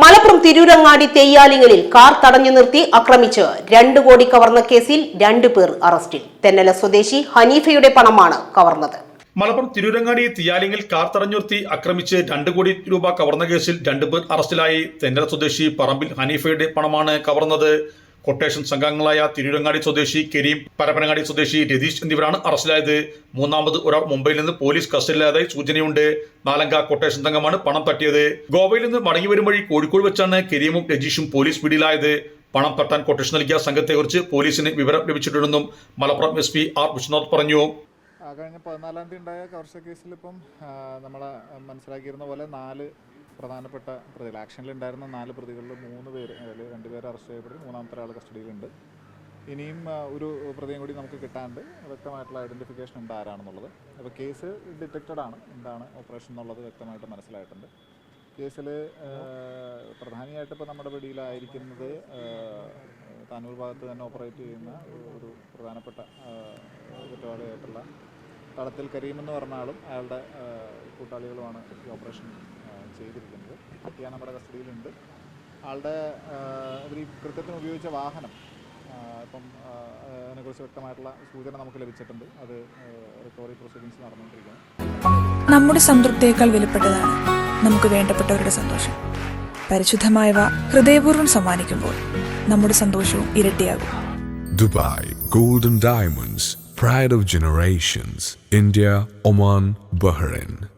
Malappuram Tirurangadi തെയ്യാലിങ്ങലിൽ car തടഞ്ഞു നിർത്തി ആക്രമിച്ച് രണ്ട് കോടി കവർന്ന കേസിൽ രണ്ടു പേർ അറസ്റ്റിൽ. തെന്നല സ്വദേശി ഹനീഫയുടെ പണമാണ് കവർന്നത്. മലപ്പുറം തിരൂരങ്ങാടി തിയാലിങ്ങിൽ കാർ തടഞ്ഞുർത്തി ആക്രമിച്ച് രണ്ട് കോടി രൂപ കവർന്ന കേസിൽ രണ്ടുപേർ അറസ്റ്റിലായി. തെന്നല സ്വദേശി പറമ്പിൽ ഹനീഫയുടെ പണമാണ് കവർന്നത്. കൊട്ടേഷൻ സംഘങ്ങളായ തിരൂരങ്ങാടി സ്വദേശി കരീം പരപ്പനങ്ങാടി സ്വദേശി രതീഷ് എന്നിവരാണ് അറസ്റ്റിലായത്. മൂന്നാമത് ഒരാൾ മുംബൈയിൽ നിന്ന് പോലീസ് കസ്റ്റഡിയിലായതായി സൂചനയുണ്ട്. നാലംഗ കൊട്ടേഷൻ സംഘമാണ് പണം തട്ടിയത്. ഗോവയിൽ നിന്ന് മടങ്ങി വരും വഴി കോഴിക്കോട് വെച്ചാണ് കരീമും രജീഷും പോലീസ് പിടിയിലായത്. പണം തട്ടാൻ കൊട്ടേഷൻ നൽകിയ സംഘത്തെക്കുറിച്ച് പോലീസിന് വിവരം ലഭിച്ചിട്ടുണ്ടെന്നും Malappuram S P R Vishwanath പറഞ്ഞു. കഴിഞ്ഞ പതിനാലാം തീയതി ഉണ്ടായ കവർച്ച കേസിൽ ഇപ്പം നമ്മൾ മനസ്സിലാക്കിയിരുന്ന പോലെ നാല് പ്രധാനപ്പെട്ട പ്രതികൾ. ആക്ഷനിലുണ്ടായിരുന്ന നാല് പ്രതികളിൽ മൂന്ന് പേര് അതിൽ രണ്ടുപേർ അറസ്റ്റ് ചെയ്യപ്പെട്ടു മൂന്നാമത്തെ ആൾ കസ്റ്റഡിയിലുണ്ട് ഇനിയും ഒരു പ്രതിയും കൂടി നമുക്ക് കിട്ടാണ്ട് വ്യക്തമായിട്ടുള്ള ഐഡന്റിഫിക്കേഷൻ ഉണ്ട് ആരാണെന്നുള്ളത്. അപ്പോൾ കേസ് ഡിറ്റക്റ്റഡ് ആണ്. എന്താണ് ഓപ്പറേഷൻ എന്നുള്ളത് വ്യക്തമായിട്ട് മനസ്സിലായിട്ടുണ്ട്. കേസിൽ പ്രധാനമായിട്ട് ഇപ്പോൾ നമ്മുടെ പിടിയിലായിരിക്കുന്നത് താനൂർ ഭാഗത്ത് തന്നെ ഓപ്പറേറ്റ് ചെയ്യുന്ന ഒരു പ്രധാനപ്പെട്ട കുറ്റവാളിയായിട്ടുള്ള തളത്തിൽ കരീം എന്ന് പറഞ്ഞ ആളും അയാളുടെ കൂട്ടാളികളുമാണ് ഈ ഓപ്പറേഷൻ ചെയ്തിരിക്കുന്നത്. കുട്ടിയാണ് നമ്മുടെ കസ്റ്റഡിയിലുണ്ട്. ആളുടെ ഇവർ ഈ കൃത്യത്തിന് ഉപയോഗിച്ച വാഹനം ഇപ്പം അതിനെക്കുറിച്ച് വ്യക്തമായിട്ടുള്ള സൂചന നമുക്ക് ലഭിച്ചിട്ടുണ്ട്. അത് റിക്കവറി പ്രൊസീഡിങ്സ് നടന്നുകൊണ്ടിരിക്കുന്നു. നമ്മുടെ സംതൃപ്തിയേക്കാൾ വിലപ്പെട്ടതാണ് നമുക്ക് വേണ്ടപ്പെട്ടവരുടെ സന്തോഷം. പരിശുദ്ധമായവ ഹൃദയപൂർവം സമ്മാനിക്കുമ്പോൾ നമ്മുടെ സന്തോഷവും ഇരട്ടിയാകും. Dubai golden diamonds pride of generations India Oman Bahrain.